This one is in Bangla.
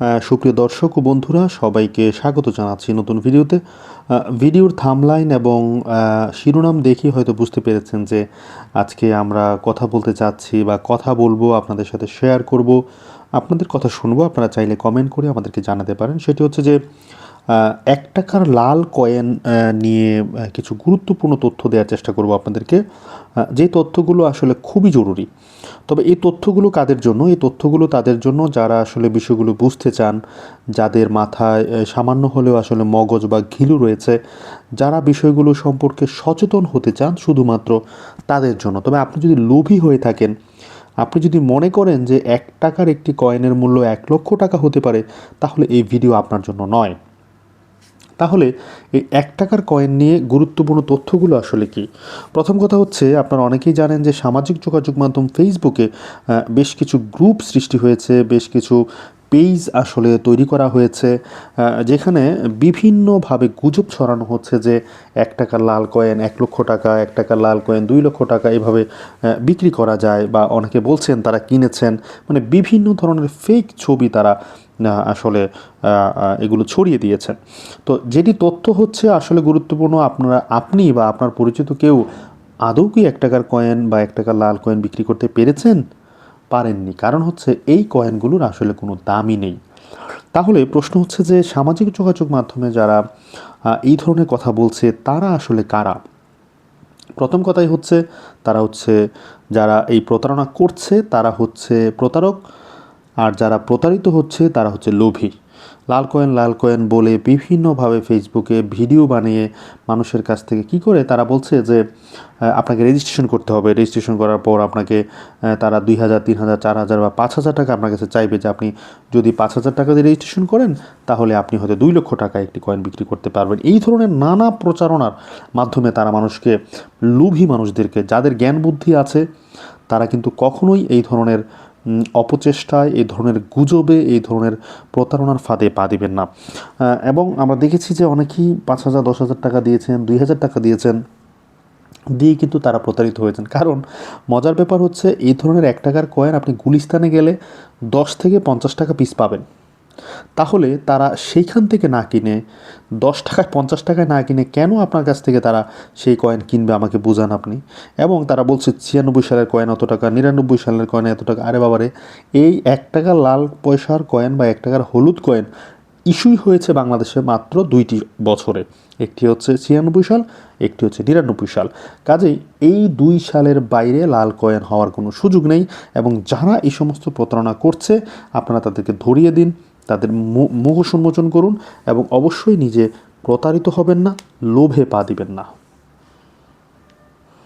আহ, সুপ্রিয় দর্শক ও বন্ধুরা সবাইকে স্বাগত জানাচ্ছি নতুন ভিডিওতে। ভিডিওর থামলাইন এবং শিরোনাম দেখে হয়তো বুঝতে পেরেছেন যে আজকে আমরা কথা বলতে চাচ্ছি বা কথা বলব আপনাদের সাথে শেয়ার করব। আপনাদের কথা শুনব আপনারা চাইলে কমেন্ট করে আমাদেরকে জানাতে পারেন। সেটি হচ্ছে যে এক টাকার লাল কয়েন নিয়ে কিছু গুরুত্বপূর্ণ তথ্য দেওয়ার চেষ্টা করব আপনাদেরকে। যে তথ্যগুলো আসলে খুবই জরুরি। তবে এই তথ্যগুলো কাদের জন্য? এই তথ্যগুলো তাদের জন্য যারা আসলে বিষয়গুলো বুঝতে চান, যাদের মাথায় সামান্য হলেও আসলে মগজ বা ঘিলু রয়েছে, যারা বিষয়গুলো সম্পর্কে সচেতন হতে চান শুধুমাত্র তাদের জন্য। তবে আপনি যদি লোভী হয়ে থাকেন, আপনি যদি মনে করেন যে এক টাকার একটি কয়েনের মূল্য এক লক্ষ টাকা হতে পারে, তাহলে এই ভিডিও আপনার জন্য নয়। তাহলে এই এক টাকার কয়েন নিয়ে গুরুত্বপূর্ণ তথ্যগুলো আসলে কি? প্রথম কথা হচ্ছে, আপনারা অনেকেই জানেন যে সামাজিক যোগাযোগ মাধ্যম ফেসবুকে বেশ কিছু গ্রুপ সৃষ্টি হয়েছে, বেশ কিছু পেজ আসলে তৈরি করা হয়েছে যেখানে বিভিন্নভাবে গুজব ছড়ানো হচ্ছে যে এক টাকার লাল কয়েন এক লক্ষ টাকা, এক টাকার লাল কয়েন দুই লক্ষ টাকা এভাবে বিক্রি করা যায় বা অনেকে বলছেন তারা কিনেছেন। মানে বিভিন্ন ধরনের ফেক ছবি তারা আসলে এগুলো ছড়িয়ে দিয়েছেন। তো যেটি তথ্য হচ্ছে আসলে গুরুত্বপূর্ণ, আপনারা, আপনি বা আপনার পরিচিত কেউ আদৌ কি এক টাকার কয়েন বা এক টাকার লাল কয়েন বিক্রি করতে পেরেছেন? পারেননি। কারণ হচ্ছে এই কয়েনগুলোর আসলে কোনো দামই নেই। তাহলে প্রশ্ন হচ্ছে যে সামাজিক যোগাযোগ মাধ্যমে যারা এই ধরনের কথা বলছে, তারা আসলে কারা? প্রথম কথাই হচ্ছে তারা হচ্ছে যারা এই প্রতারণা করছে, তারা হচ্ছে প্রতারক। আর যারা প্রতারিত হচ্ছে, তারা হচ্ছে লোভী। লাল কয়েন লাল কয়েন বলে বিভিন্নভাবে ফেসবুকে ভিডিও বানিয়ে মানুষের কাছ থেকে কি করে তারা বলছে যে আপনাকে রেজিস্ট্রেশন করতে হবে। রেজিস্ট্রেশন করার পর আপনাকে তারা দুই হাজার, তিন হাজার, চার হাজার বা পাঁচ হাজার টাকা আপনার কাছে চাইবে যে আপনি যদি পাঁচ হাজার টাকা দিয়ে রেজিস্ট্রেশন করেন, তাহলে আপনি হয়তো দুই লক্ষ টাকায় একটি কয়েন বিক্রি করতে পারবেন। এই ধরনের নানা প্রচারণার মাধ্যমে তারা মানুষকে, লোভী মানুষদেরকে, যাদের জ্ঞান বুদ্ধি আছে, তারা কিন্তু কখনোই এই ধরনের অপচেষ্টায় এই ধরনের গুজবে, এই ধরনের প্রতারণার ফাঁদে পা দিবেন না। এবং আমরা দেখেছি যে অনেকেই পাঁচ হাজার, দশ হাজার টাকা দিয়েছেন, দুই হাজার টাকা দিয়েছেন দিয়ে কিন্তু তারা প্রতারিত হয়েছেন। কারণ মজার ব্যাপার হচ্ছে, এই ধরনের এক টাকার কয়েন আপনি গুলিস্তানে গেলে দশ থেকে পঞ্চাশ টাকা পিস পাবেন। তাহলে তারা সেইখান থেকে না কিনে দশ টাকায়, পঞ্চাশ টাকায় না কিনে কেন আপনার কাছ থেকে তারা সেই কয়েন কিনবে আমাকে বোঝান আপনি? এবং তারা বলছে, ছিয়ানব্বই সালের কয়েন অত টাকা, নিরানব্বই সালের কয়েন এত টাকা। আরে বাবারে, এই এক টাকা লাল পয়সার কয়েন বা এক টাকার হলুদ কয়েন ইস্যুই হয়েছে বাংলাদেশে মাত্র দুইটি বছরে। একটি হচ্ছে ছিয়ানব্বই সাল, একটি হচ্ছে নিরানব্বই সাল। কাজেই এই দুই সালের বাইরে লাল কয়েন হওয়ার কোনো সুযোগ নেই এবং যারা এই সমস্ত প্রতারণা করছে, আপনারা তাদেরকে ধরিয়ে দিন। তাদের মু- মুখ উন্মোচন করুন এবং অবশ্যই নিজে প্রতারিত হবেন না, লোভে পা দিবেন না।